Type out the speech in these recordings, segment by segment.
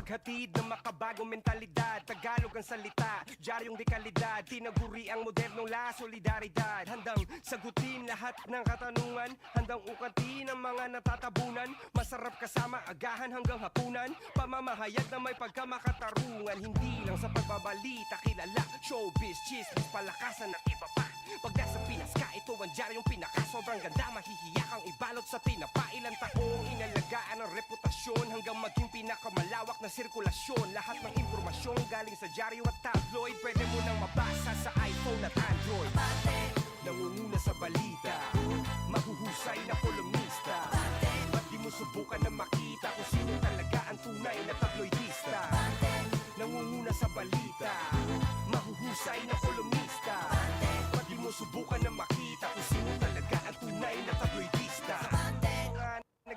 Tagapaghatid ng makabagong mentalidad Tagalog ang salita, diaryong dekalidad Tinaguri ang modernong la solidaridad. Handang sagutin lahat ng katanungan Handang ukatin ang mga natatabunan. Masarap kasama agahan hanggang hapunan. Pamamahayag na may pagkamakatarungan Hindi lang sa pagbabalita kilala Showbiz, chismis, palakasan at iba pa pag nasa Pinas ka, ito ang diaryong pinaka Sobrang ganda, mahihiyak ang ibalot sa tinapa Ilang taong inalagaan ang reputasyon Hanggang maging pinakamalawak na sirkulasyon. Lahat ng impormasyon galing sa diaryo at tabloid Pwede mo nang mabasa sa iPhone at Android. Nangunguna sa balita Mahuhusay na kolumnista. Ba't di mo subukan na makita Kung sino talaga ang tunay na tabloidista? Nangunguna sa balita Mahuhusay na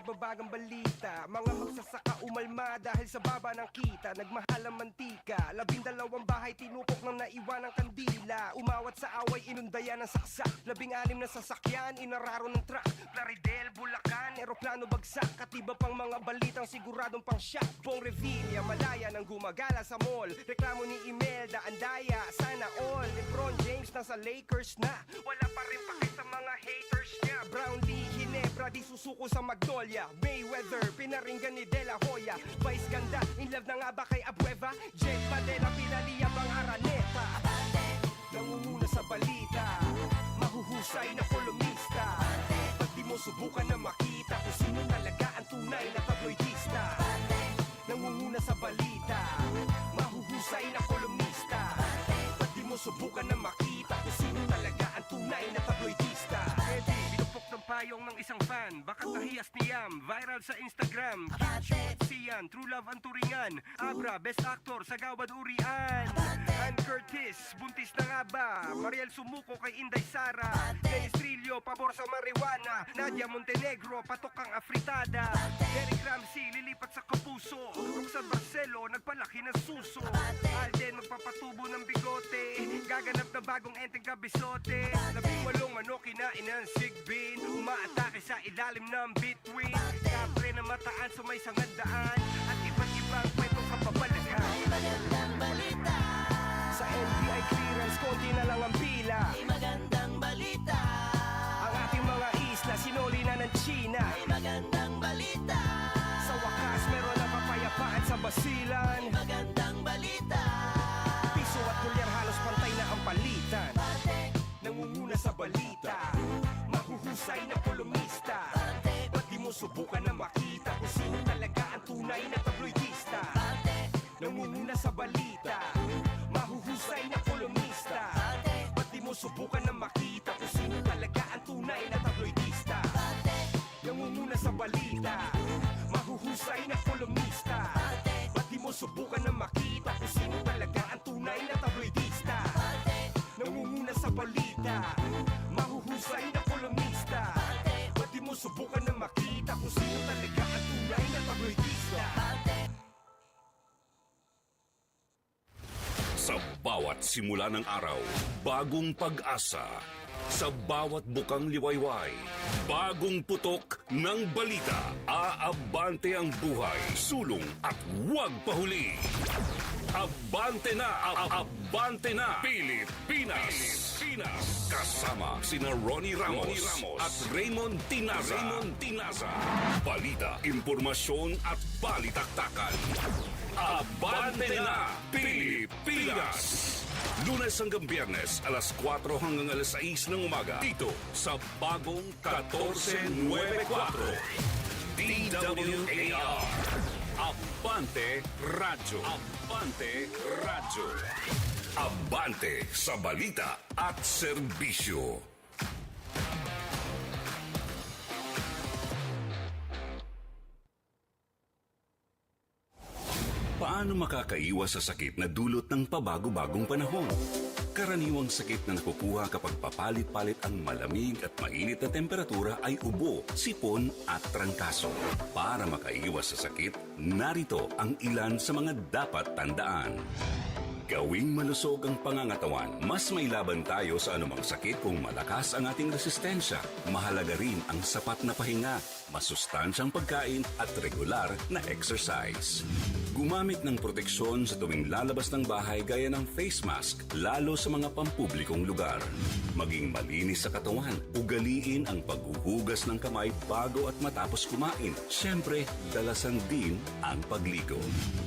nagbabagang balita. Mga magsasaka umalma dahil sa baba ng kita. Nagmahal ang mantika. Labing dalawang bahay tinupok ng naiwan ng kandila. Umawat sa away inundayan ng saksak. Labing anim na sasakyan inararo ng truck. Plaridel, Bulacan, eroplano bagsak. At iba pang mga balitang siguradong pang shock Bong Revilla, Malaya nang gumagala sa mall. Reklamo ni Imelda, Andaya, sana all. Lebron James nasa Lakers na. Wala pa rin paki sa mga haters niya. Brownlee, Ginebra, di susuko sa Magnolia Mayweather, pinaringgan ni De La Hoya. Vice ganda, in love na nga ba kay Abueva? Jet Padela, pinaliyab ang Araneta? Nangunguna sa balita Mahuhusay na kolumnista. Ba't di mo subukan na makita Kung sino talaga ang tunay na tabloidista? Nangunguna sa balita Mahuhusay na kolumnista. Ba't di mo subukan na makita Kung sino talaga ang tunay na tabloidista Eddie, pinupok ng payong ng isang fan. Bakit nahiyas niyam? Viral sa Instagram. Cute Sian, True Love ang turingan. Abra, Best Actor sa Gawad Urian Ann Curtis, buntis na nga ba? Mariel Sumuko kay Inday Sara. Dennis Trillo, pabor sa marijuana. Nadia Montenegro, patok ang afritada. Eric Ramsey, lilipat sa kapuso. Roxanne Barcelo, nagpalaki ng suso. Alden, magpapatubo ng bigote. Gaganap na bagong enteng kabisote. Labing walong manok kinain ng sigbin. Umaatake sa ilalim ng between Kapre na mataan sa may sangandaan At iba't ibang kwentong kapapalagan konti na lang ang pila. May magandang balita. Ang ating mga isla, sinuli na ng China. May magandang balita. Sa wakas, meron na kapayapaan sa basilan. May magandang balita. Piso at dolyar halos pantay na ang palitan. Bate, Nangunguna sa balita. Mahuhusay na kolumnista. Bate, Ba't di mo subukan na makita Kung sino talaga ang tunay na tabloidista? Bate, Nangunguna sa balita. Mahuhusay na kolumnista subukan na makita Kung sino talaga ang tunay na tabloidista. Nangunguna sa balita Mahuhusay na kolumnista. Ba't di mo subukan na makita Kung sino talaga ang tunay na tabloidista? Nangunguna sa balita Mahuhusay na kolumnista. Ba't di mo subukan na makita Kung sino talaga simula ng araw, bagong pag-asa. Sa bawat bukang liwayway, bagong putok ng balita. Aabante ang buhay, sulong at huwag pahuli. Abante na! Ab- Abante na! Pilipinas! Pilipinas! Kasama sina Ronnie Ramos, at Raymond Tinaza. Raymond Tinaza. Balita, impormasyon at balitaktakan. Abante na! Pilipinas! Lunes hanggang Biyernes, alas 4 hanggang alas 6 ng umaga. Dito sa bagong 1494. DWAR. Abante Radyo. Abante Radyo. Abante sa balita at serbisyo. Paano makakaiwas sa sakit na dulot ng pabago-bagong panahon? Karaniwang sakit na nakukuha kapag papalit-palit ang malamig at mainit na temperatura ay ubo, sipon at trangkaso. Para makaiwas sa sakit, narito ang ilan sa mga dapat tandaan. Gawing malusog ang pangangatawan. Mas may laban tayo sa anumang sakit kung malakas ang ating resistensya. Mahalaga rin ang sapat na pahinga, masustansyang pagkain at regular na exercise. Gumamit ng proteksyon sa tuwing lalabas ng bahay gaya ng face mask, lalo sa mga pampublikong lugar. Maging malinis sa katawan, ugaliin ang paghuhugas ng kamay bago at matapos kumain. Siyempre, dalasan din ang pagligo.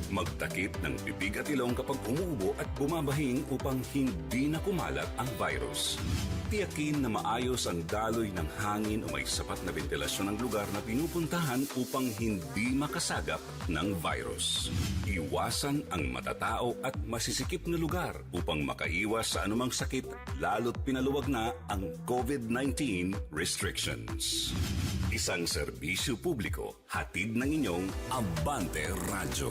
Magtakip ng bibig at ilong kapag umuubo at bumabahing upang hindi na kumalat ang virus. Tiyakin na maayos ang daloy ng hangin o may sapat na ventilasyon ng lugar na pinupuntahan upang hindi makasagap ng virus. Iwasan ang matatao at masisikip na lugar upang makaiwas sa anumang sakit lalo't pinaluwag na ang COVID-19 restrictions. Isang serbisyo publiko, hatid ng inyong Abante Radyo.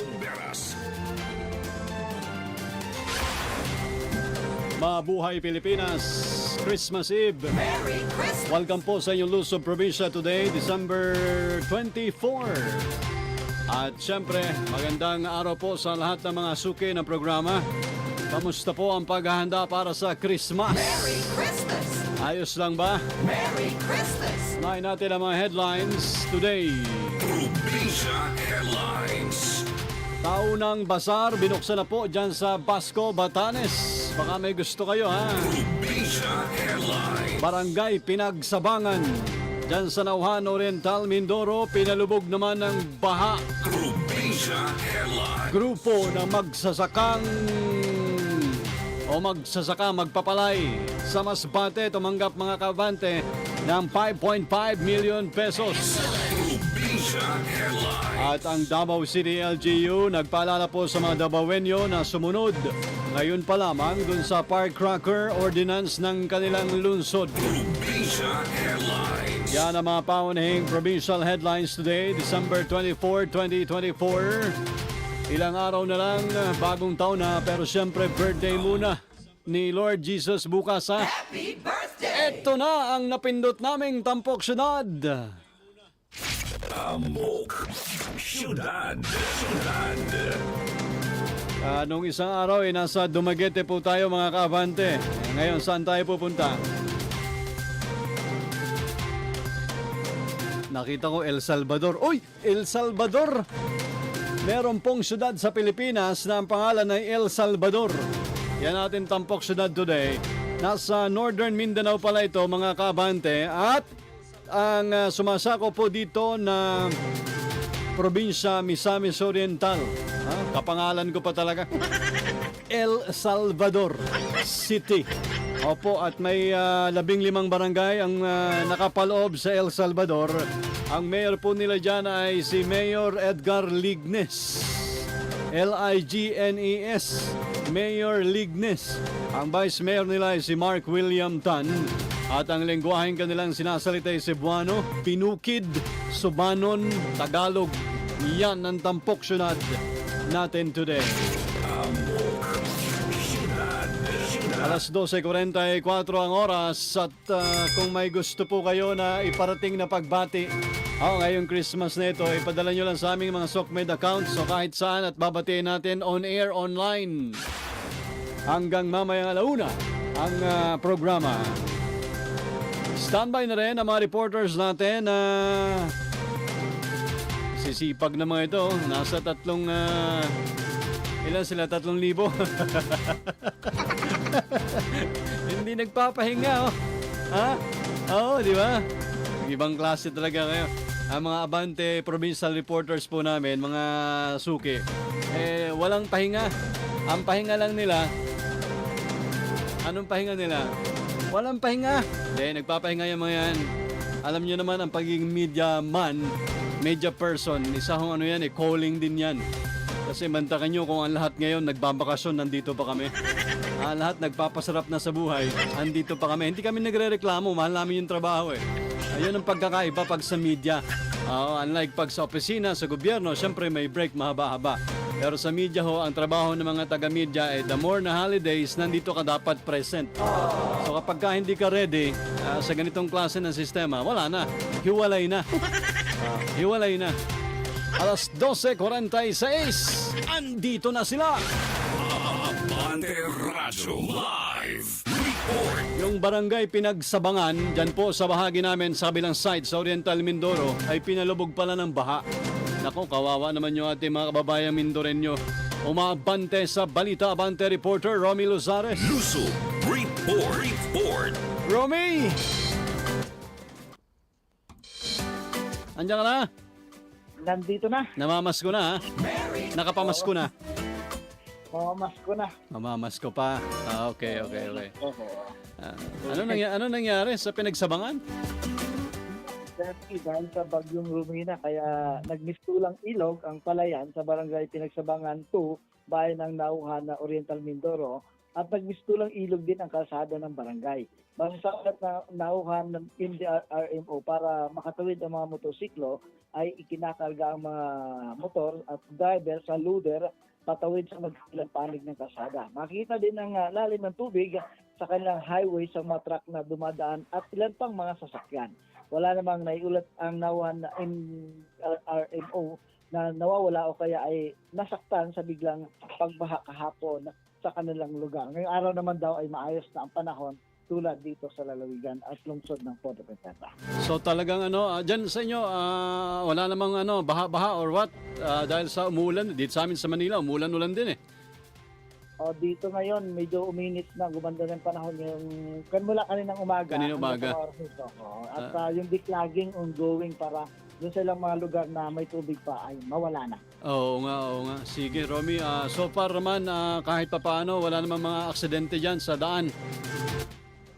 Oberas. Mabuhay Pilipinas! Christmas Eve! Merry Christmas! Welcome po sa inyong Luzon Provincia today, December 24. At syempre, magandang araw po sa lahat ng mga suki ng programa. Kamusta po ang paghahanda para sa Christmas? Merry Christmas! Ayos lang ba? Merry Christmas! Unahin natin ang mga headlines today. Probinsya Headlines. Taunang Basar, binuksan na po dyan sa Basco, Batanes. Baka may gusto kayo ha. Barangay Pinagsabangan. Diyan sa Nauhan Oriental, Mindoro, pinalubog naman ng baha. Grupo na magsasakang o magsasaka magpapalay sa Masbate tumanggap mga kabante ng 5.5 million pesos. At ang Davao City LGU nagpaalala po sa mga Davaoenyo na sumunod ngayon pa lamang dun sa Firecracker Ordinance ng kanilang lungsod. Yan ang mga paunahing provincial headlines today, December 24, 2024. Ilang araw na lang, bagong taon na, pero siyempre birthday muna ni Lord Jesus bukas ha. Happy birthday! Ito na ang napindot naming tampok syudad. Amok. Syudad. Syudad. Ah, nung isang araw ay nasa Dumaguete po tayo mga kaabante. Ngayon saan tayo pupunta? Nakita ko El Salvador. Uy! El Salvador! Meron pong syudad sa Pilipinas na ang pangalan ay El Salvador. Yan natin tampok syudad today. Nasa Northern Mindanao pala ito mga kabante. At ang ah, sumasako po dito na probinsya Misamis Oriental. Ha? Kapangalan ko pa talaga. El Salvador City. Opo, at may ah, labing limang barangay ang ah, nakapaloob sa El Salvador. Ang mayor po nila dyan ay si Mayor Edgar Lignes. L-I-G-N-E-S. E Mayor Lignes. Ang vice mayor nila ay si Mark William Tan. At ang lengguwaheng kanilang sinasalita ay Cebuano, Pinukid, Subanon, Tagalog. Yan ang tampok syunad natin today. Alas 12.44 ang oras at ah, kung may gusto po kayo na iparating na pagbati oh, ngayong Christmas na ito, ipadala nyo lang sa aming mga SOCMED accounts so kahit saan at babatiin natin on air online. hanggang mamayang alauna ang ah, programa. Standby na rin ang mga reporters natin na sisipag na mga ito. Nasa tatlong, ah, ilan sila? Tatlong libo? Hindi nagpapahinga, oh. Ha? Oo, di ba? Ibang klase talaga kayo. Ang mga Abante Provincial Reporters po namin, mga suki, eh, walang pahinga. Ang pahinga lang nila, anong pahinga nila? Walang pahinga. Hindi, nagpapahinga yung mga yan. Alam nyo naman, ang pagiging media man, media person, isa kong ano yan eh, calling din yan. Kasi mantakan nyo kung ang lahat ngayon nagbabakasyon, nandito pa kami. Ang lahat nagpapasarap na sa buhay, andito pa kami. Hindi kami nagre-reklamo, mahal namin yung trabaho eh. Ayun ang pagkakaiba pag sa media. Oo, unlike pag sa opisina, sa gobyerno, syempre may break mahaba-haba. Pero sa media ho, ang trabaho ng mga taga-media ay the more na holidays, nandito ka dapat present. So kapag ka hindi ka ready ah, sa ganitong klase ng sistema, wala na. Hiwalay na. Hiwalay na. Alas 12.46, andito na sila. Abante Radyo Live Report. Yung barangay Pinagsabangan, dyan po sa bahagi namin sa kabilang side sa Oriental Mindoro, ay pinalubog pala ng baha. Nako, kawawa naman yung ating mga kababayang Mindoreño. Umabante sa Balita Abante reporter Romy Luzares. Luso Report. Report. Romy! Andiyan ka na? Nandito na. Namamasko na ha? Nakapamasko na? Mamamasko na. Mamamasko pa. Ah, okay, okay, okay. Ah, ano, nangyari, ano nangyari sa Pinagsabangan? Dati dahil sa bagyong Rumina, kaya nagmistulang ilog ang palayan sa barangay Pinagsabangan 2, bayan ng Nauhan na Oriental Mindoro, at nagmistulang ilog din ang kalsada ng barangay. Base sa ulat na nauhan ng MDRMO para makatawid ang mga motosiklo ay ikinakarga ang mga motor at driver sa loader patawid sa magkabilang panig ng kalsada. Makita din ang ah, lalim ng tubig sa kanilang highway sa mga truck na dumadaan at ilan pang mga sasakyan. Wala namang naiulat ang nawan na MRMO na nawawala o kaya ay nasaktan sa biglang pagbaha kahapon sa kanilang lugar. Ngayong araw naman daw ay maayos na ang panahon tulad dito sa lalawigan at lungsod ng Puerto Princesa. So talagang ano, uh, dyan sa inyo, ah, wala namang ano, baha-baha or what? Ah, dahil sa umuulan, dito sa amin sa Manila, umuulan-ulan din eh. O dito ngayon, medyo uminit na, gumanda ng panahon yung kan mula kaninang umaga. Kaninang umaga. Oo. At ah, yung declogging ongoing para doon sa ilang mga lugar na may tubig pa ay mawala na. Oo nga, oo nga. Sige, Romy, ah, so far naman, ah, kahit pa paano, wala namang mga aksidente dyan sa daan.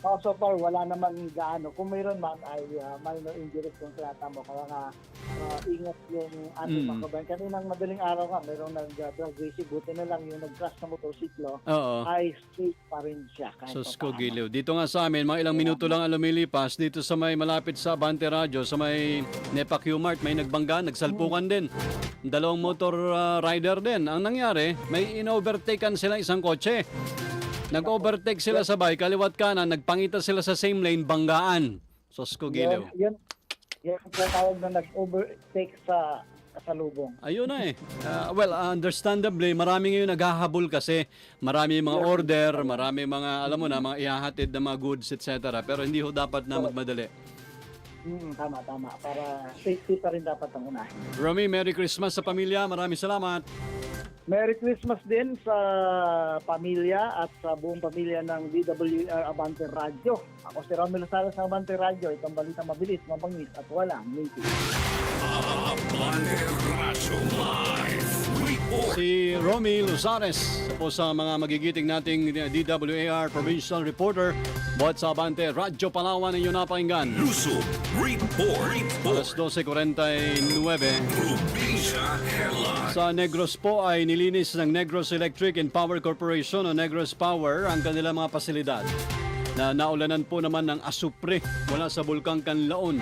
Oh, so far, wala naman gaano. Kung mayroon man, ay ah, minor injuries kung tinata mo. Kaya nga, ah, ingat yung ating Mm. mga kabayan. Kaninang madaling araw nga, mayroong nag-drug racing. Buti na lang yung nag-crash na motorsiklo Oo. ay safe pa rin siya. Kahit Sus pa paano. Dito nga sa amin, mga ilang minuto lang ang lumilipas, dito sa may malapit sa Abante Radio, sa may Nepa Q-Mart, may nagbangga, nagsalpukan din. Dalawang motor ah, rider din. Ang nangyari, may in-overtaken sila isang kotse. Nag-overtake sila sabay, kaliwat kanan, nagpangita sila sa same lane, banggaan. Sus ko, giliw. Yun, yun, yun ang tinatawag na nag-overtake sa kasalubong. Ayun na eh. Ah, well, understandably, marami ngayon naghahabol kasi marami mga order, marami mga, alam mo na, mga ihahatid na mga goods, etc. Pero hindi ho dapat na magmadali. Hmm, tama, tama. Para safety pa rin dapat ang unahin. Romy, Merry Christmas sa pamilya. Maraming salamat. Merry Christmas din sa pamilya at sa buong pamilya ng DWR Abante Radio. Ako si Romel Salas ng Abante Radio. Itong balita mabilis, mabangis at walang Radyo Live. Si Romy Luzares po sa mga magigiting nating DWAR Provincial Reporter. Buhat sa Abante, Radyo Palawan ninyo napakinggan. Luso Report. Alas Report. 12.49. Probinsya Headline. Sa Negros po ay nilinis ng Negros Electric and Power Corporation o Negros Power ang kanilang mga pasilidad na naulanan po naman ng asupre mula sa Bulkang Kanlaon.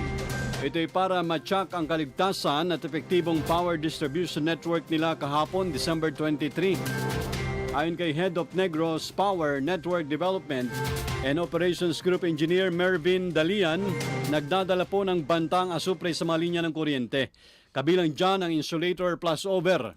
Ito ay para matyak ang kaligtasan at epektibong power distribution network nila kahapon, December 23. Ayon kay Head of Negros Power Network Development and Operations Group Engineer Mervin Dalian, nagdadala po ng bantang asupre sa mga linya ng kuryente. Kabilang dyan ang insulator plus over.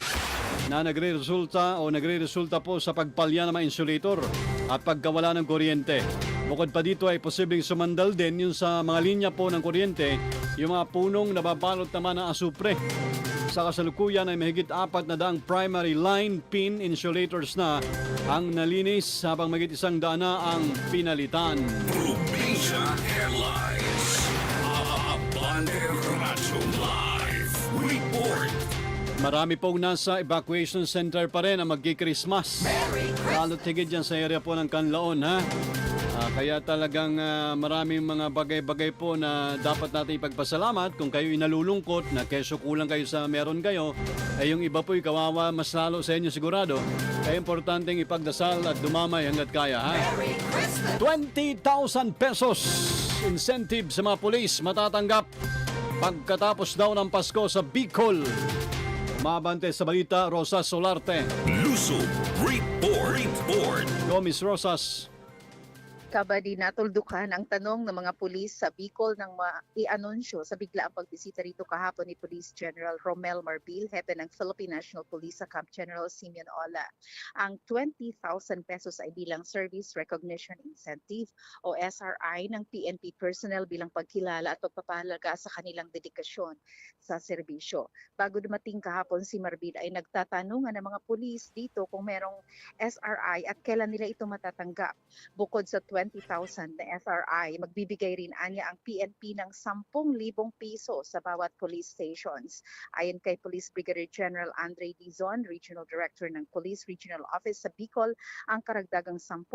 na nagre-resulta o nagre-resulta po sa pagpalya ng mga insulator at pagkawala ng kuryente. Bukod pa dito ay posibleng sumandal din yung sa mga linya po ng kuryente, yung mga punong nababalot naman ng asupre. Sa kasalukuyan ay mahigit apat na daang primary line pin insulators na ang nalinis habang mahigit isang daan na ang pinalitan. Probinsya Airlines. Live. Report. Marami pong nasa evacuation center pa rin ang magki-Christmas. Lalo't higit dyan sa area po ng Kanlaon, ha? Ah, kaya talagang ah, maraming mga bagay-bagay po na dapat natin ipagpasalamat kung kayo inalulungkot na keso kulang kayo sa meron kayo, ay yung iba po'y kawawa mas lalo sa inyo sigurado. Kaya importanteng ipagdasal at dumamay hanggat kaya, ha? Merry Christmas. 20,000 pesos incentive sa mga pulis matatanggap pagkatapos daw ng Pasko sa Bicol. Mabante sa balita, Rosas Solarte. Lusob. Report. Report. Go, Miss Rosas. Kabadi natuldukan ang tanong ng mga pulis sa Bicol nang ma-i-anunsyo sa biglaang pagbisita rito kahapon ni Police General Romel Marbil, hepe ng Philippine National Police sa Camp General Simeon Ola. Ang 20,000 pesos ay bilang Service Recognition Incentive o SRI ng PNP personnel bilang pagkilala at pagpapahalaga sa kanilang dedikasyon sa serbisyo. Bago dumating kahapon si Marbil ay nagtatanungan ng mga pulis dito kung merong SRI at kailan nila ito matatanggap. Bukod sa 20,000 na SRI, magbibigay rin anya ang PNP ng 10,000 piso sa bawat police stations. Ayon kay Police Brigadier General Andre Dizon, Regional Director ng Police Regional Office sa Bicol, ang karagdagang 10,000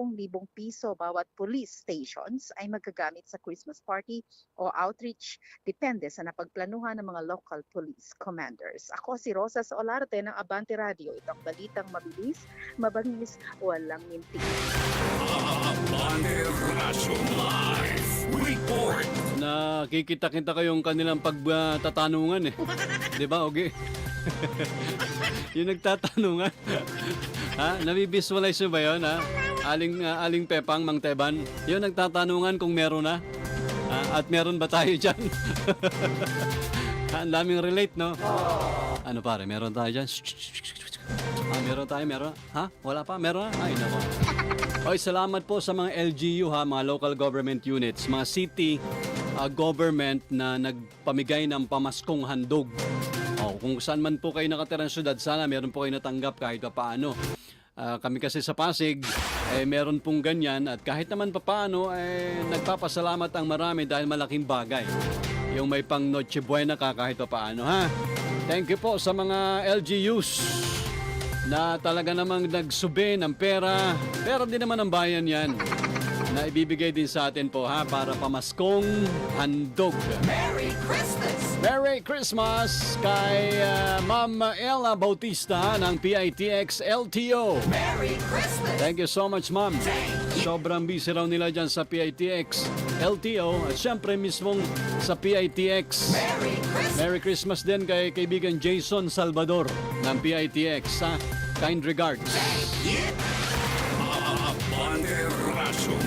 piso bawat police stations ay magagamit sa Christmas party o outreach depende sa napagplanuhan ng mga local police commanders. Ako si Rosa Olarte ng Abante Radio. Itong balitang mabilis, mabangis, walang minti. Abante. Nakikita-kita ko yung kanilang pagtatanungan eh. Di ba, Ogi? yung nagtatanungan. ha? Nabivisualize nyo ba yun, ha? Aling, ah, aling Pepang, Mang Teban. Yung nagtatanungan kung meron na. Ah, at meron ba tayo dyan? Ha, Ang daming relate, no? Ano pare, meron tayo dyan? Ah, meron tayo, meron? Ha? Wala pa? Meron na? Ay, nako. Oy, salamat po sa mga LGU ha, mga local government units, mga city uh, government na nagpamigay ng pamaskong handog. Oh, kung saan man po kayo nakatira ng syudad, sana meron po kayo natanggap kahit pa paano. Ah, kami kasi sa Pasig, eh, meron pong ganyan at kahit naman pa paano, eh, nagpapasalamat ang marami dahil malaking bagay. Yung may pang Noche Buena ka kahit pa paano, ha? Thank you po sa mga LGUs na talaga namang nagsubi ng pera. Pera din naman ang bayan yan na ibibigay din sa atin po ha para pamaskong handog. Merry Christmas. Merry Christmas kay ah, Ma'am Ella Bautista ng PITX LTO. Merry Christmas. Thank you so much, Ma'am. Sobrang busy raw nila dyan sa PITX LTO at syempre mismong sa PITX. Merry Christmas. Merry Christmas din kay kaibigan Jason Salvador ng PITX. Ha? Kind regards.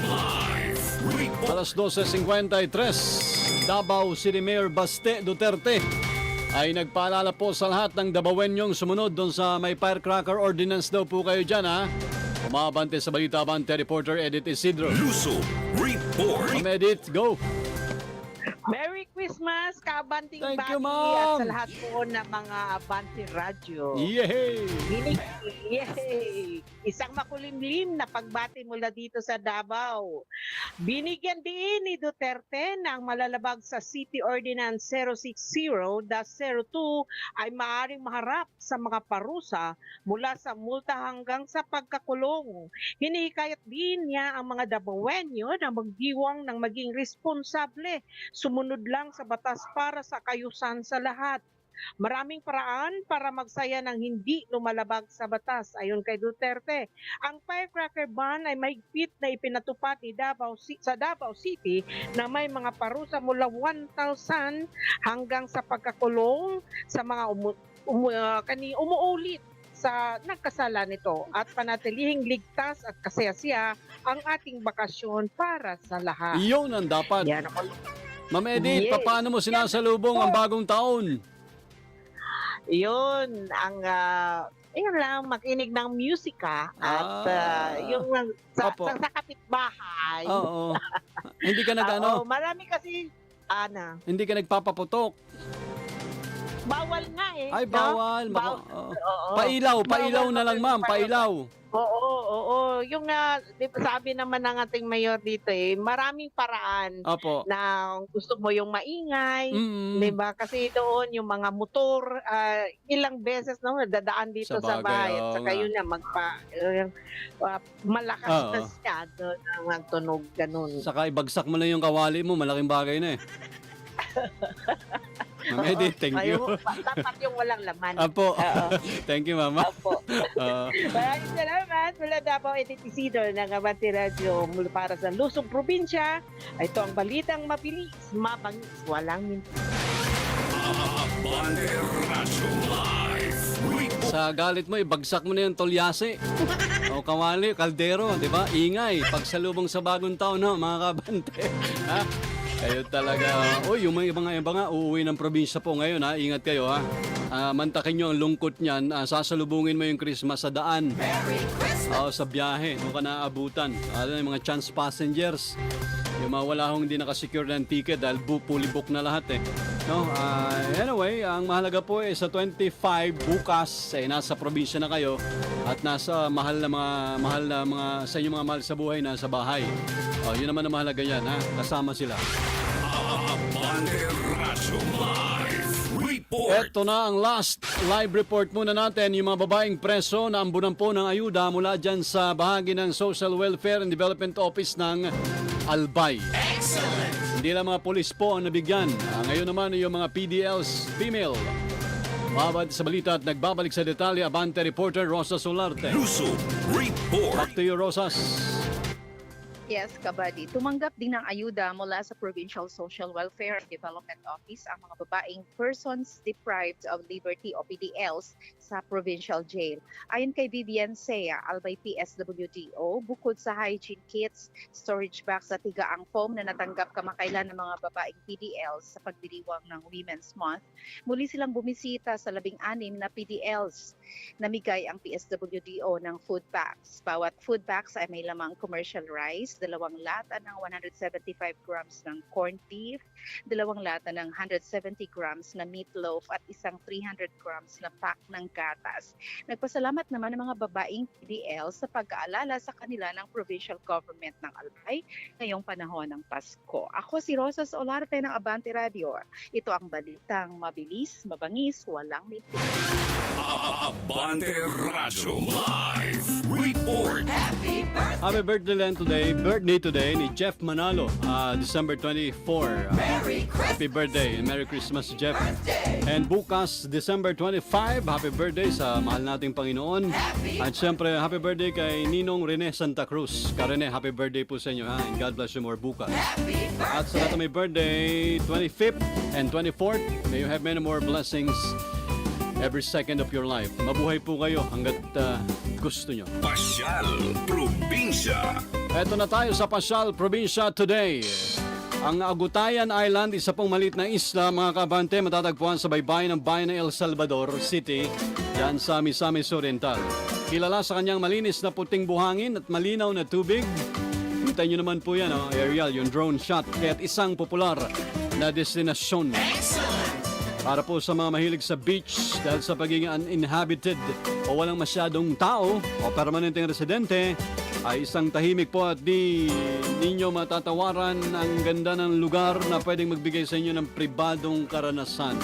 Live. Report. Alas 12.53, Davao City Mayor Baste Duterte ay nagpaalala po sa lahat ng Dabawenyong sumunod doon sa may firecracker ordinance daw po kayo dyan ha. Umabante sa balita Abante reporter Edith Isidro. Lusob. Report. Ma'am Edith, go! Christmas, kabanting Thank bati you, at Ma'am. sa lahat po ng mga Abanti Radio. Yay! Binig, yay! Isang makulimlim na pagbati mula dito sa Davao. Binigyan din ni Duterte ng malalabag sa City Ordinance 060-02 ay maaaring maharap sa mga parusa mula sa multa hanggang sa pagkakulong. Hinihikayat din niya ang mga Davaoenyo na magdiwang ng maging responsable sumunod lang sa batas para sa kayusan sa lahat. Maraming paraan para magsaya ng hindi lumalabag sa batas ayon kay Duterte. Ang firecracker ban ay mahigpit na ipinatupad ni Davao, sa Davao City na may mga parusa mula 1,000 hanggang sa pagkakulong sa mga umu, umu, ah, kani, umuulit sa nagkasala nito at panatilihing ligtas at kasaya ang ating bakasyon para sa lahat. Iyon ang dapat. Yan ako Ma'am Edith, Yes. paano mo sinasalubong ang bagong taon? Yun, ang ah, Ayun lang, makinig ng musika at Ah. ah, yung sa, Opo. sa, sa kapitbahay. Oo. hindi ka nag Ah, ano, oo, marami kasi, ana, hindi ka nagpapaputok. Bawal nga eh. Ay, no? bawal. Maka- Bawal. oo. Oo. Pailaw, pailaw Bawal na lang, ma'am. pailaw. Pailaw. Oo, oo. Yung ba sabi naman ng ating mayor dito eh, maraming paraan Opo. na gusto mo yung maingay, Mm. Di ba? Kasi doon yung mga motor, ah, ilang beses no, dadaan dito Sa sa, bahay. At oo saka nga. yun na, magpa, uh, uh, malakas Oo. na siya doon ang magtunog ganun. Saka ibagsak mo lang yung kawali mo, malaking bagay na eh. Ma'am Edith, thank you. Ayaw, dapat yung walang laman. Apo. Oo. thank you, mama. Opo. Oo. Maraming salamat mula Davao Edith Isidro ng Abante Radio mula para sa Lusog Probinsya. Ito ang balitang mabilis, mabangis, walang minti. Abante Radyo Live Report. Sa galit mo, ibagsak mo na yung tolyase. o kawali, kaldero, di ba? Ingay, pagsalubong sa bagong taon na, mga kabante. ha? Kayo talaga. Uy, yung mga mga iba nga, uuwi ng probinsya po ngayon, ha? Ingat kayo, ha? Ah, mantakin nyo ang lungkot niyan. Ah, sasalubungin mo yung Christmas sa daan. Merry Christmas. Oo, sa biyahe. Doon ka naabutan. Ano yung mga chance passengers. Yung mga wala hong hindi nakasecure ng ticket dahil bu fully book na lahat eh. No? ah, anyway, ang mahalaga po eh sa 25 bukas eh nasa probinsya na kayo at nasa mahal na mga mahal na mga sa inyong mga mahal sa buhay nasa bahay. Oh, yun naman ang mahalaga yan ha. Kasama sila. Ito na ang last live report muna natin. Yung mga babaeng preso na ambunan po ng ayuda mula dyan sa bahagi ng Social Welfare and Development Office ng Albay. Hindi lang mga polis po ang nabigyan. Ah, ngayon naman yung mga PDLs female. Babad sa balita at nagbabalik sa detalye Abante reporter Rosa Solarte. Lusog Report. Back to you, Rosas. Yes, kabady. Tumanggap din ng ayuda mula sa Provincial Social Welfare and Development Office ang mga babaeng persons deprived of liberty o PDLs sa provincial jail. Ayon kay Vivian Sea, Albay PSWDO, bukod sa hygiene kits, storage bags at tigaang foam na natanggap kamakailan ng mga babaeng PDLs sa pagdiriwang ng Women's Month, muli silang bumisita sa labing-anim na PDLs. Namigay ang PSWDO ng food packs. Bawat food packs ay may lamang commercial rice, dalawang lata ng 175 grams ng corned beef, dalawang lata ng 170 grams na meatloaf at isang 300 grams na pack ng gatas. Nagpasalamat naman ang mga babaeng PDL sa pag-aalala sa kanila ng provincial government ng Albay ngayong panahon ng Pasko. Ako si Rosas Olarte ng Abante Radio. Ito ang balitang mabilis, mabangis, walang miti. Abante Radyo Live Report. Happy birthday. Happy birthday lang today. Birthday today ni Jeff Manalo. ah, December 24. Ah, Merry Christmas. Happy birthday and Merry Christmas, Jeff. Birthday. And bukas, December 25, happy birthday sa mahal nating Panginoon. At syempre, happy birthday kay Ninong Rene Santa Cruz. Ka Rene, happy birthday po sa inyo ha. And God bless you more bukas. Happy At sa lahat may birthday, 25th and 24th, may you have many more blessings every second of your life. Mabuhay po kayo hanggat ah, gusto nyo. Pasyal Probinsya. Eto na tayo sa Pasyal Probinsya today. Ang Agutayan Island, isa pong maliit na isla, mga kabante, matatagpuan sa baybayin ng bayan ng El Salvador City, dyan sa Misamis Oriental. Kilala sa kanyang malinis na puting buhangin at malinaw na tubig. Kita nyo naman po yan, oh, aerial, yung drone shot. Kaya't isang popular na destinasyon. Para po sa mga mahilig sa beach dahil sa pagiging uninhabited o walang masyadong tao o permanenteng residente, ay isang tahimik po at di ninyo matatawaran ang ganda ng lugar na pwedeng magbigay sa inyo ng pribadong karanasan.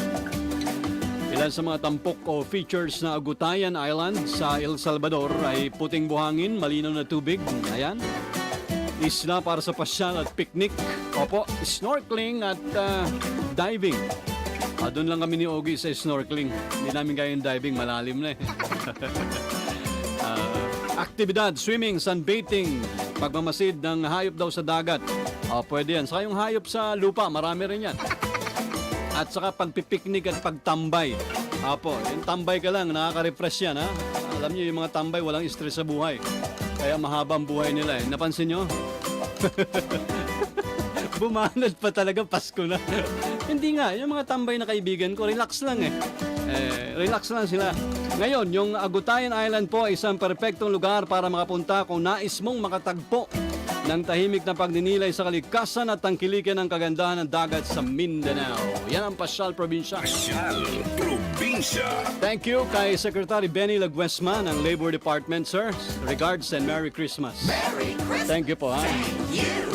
Ilan sa mga tampok o features na Agutayan Island sa El Salvador ay puting buhangin, malinaw na tubig, ayan. Isla para sa pasyal at picnic. Opo, snorkeling at ah, diving. Ah, doon lang kami ni Ogie sa snorkeling. Hindi namin kaya yung diving, malalim na eh. Ah, aktibidad, swimming, sunbathing, pagmamasid ng hayop daw sa dagat. Ah, pwede yan. Saka yung hayop sa lupa, marami rin yan. At saka pagpipiknik at pagtambay. Apo, yung tambay ka lang, nakaka-refresh yan ha. Alam niyo yung mga tambay, walang stress sa buhay. Kaya mahaba ang buhay nila eh. Napansin nyo? Bumanad pa talaga, Pasko na. Hindi nga, yung mga tambay na kaibigan ko, relax lang eh. eh, relax lang sila. Ngayon, yung Agutayan Island po ay isang perpektong lugar para makapunta kung nais mong makatagpo ng tahimik na pagninilay sa kalikasan at tangkilikin ng kagandahan ng dagat sa Mindanao. Yan ang Pasyal Probinsya. Pasyal Probinsya. Thank you kay Secretary Benny Laguesma ng Labor Department, sir. Regards and Merry Christmas. Merry Christmas. Thank you po, ha. You.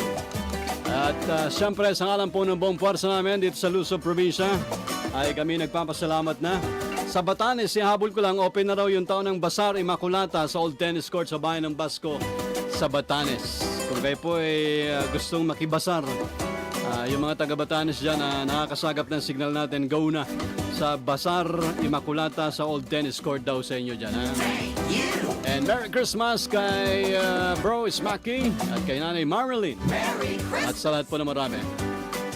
Uh, siyempre, sa ngalan po ng buong puwersa namin dito sa Luzon Probinsya, ay kami nagpapasalamat na. Sa Batanes, ihabol ko lang, open na raw yung taon ng Basar Immaculata sa Old Tennis Court sa bayan ng Basco sa Batanes. Kung kayo po ay uh, gustong makibasar, ah, yung mga taga Batanes dyan na nakakasagap ng signal natin, go na sa Basar Immaculata sa Old Tennis Court daw sa inyo dyan. Ha? And Merry Christmas kay uh, Bro Smaki at kay Nanay Marilyn. At sa lahat po na marami.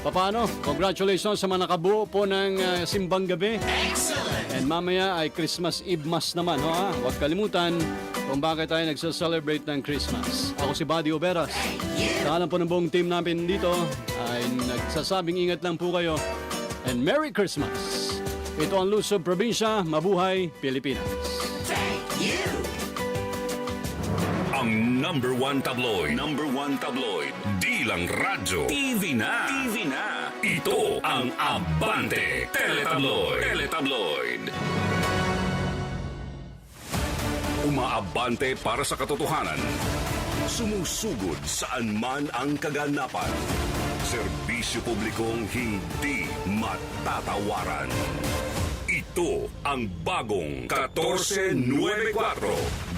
Paano? Congratulations sa mga nakabuo po ng uh, simbang gabi. Excellent. And mamaya ay Christmas Eve Mass naman. Ho, ha? Huwag kalimutan kung bakit tayo nagsa-celebrate ng Christmas. Ako si Buddy Oberas. Sa ngalan po ng buong team namin dito ay nagsasabing ingat lang po kayo. And Merry Christmas! Ito ang Luzon Probinsya, Mabuhay, Pilipinas. Thank you. Ang number one tabloid. Number one tabloid. Di lang radyo. TV na. TV na. Ito ang Abante Teletabloid. Teletabloid. Umaabante para sa katotohanan. Sumusugod saan man ang kaganapan. Serbisyo publikong hindi matatawaran. Ito ang bagong 1494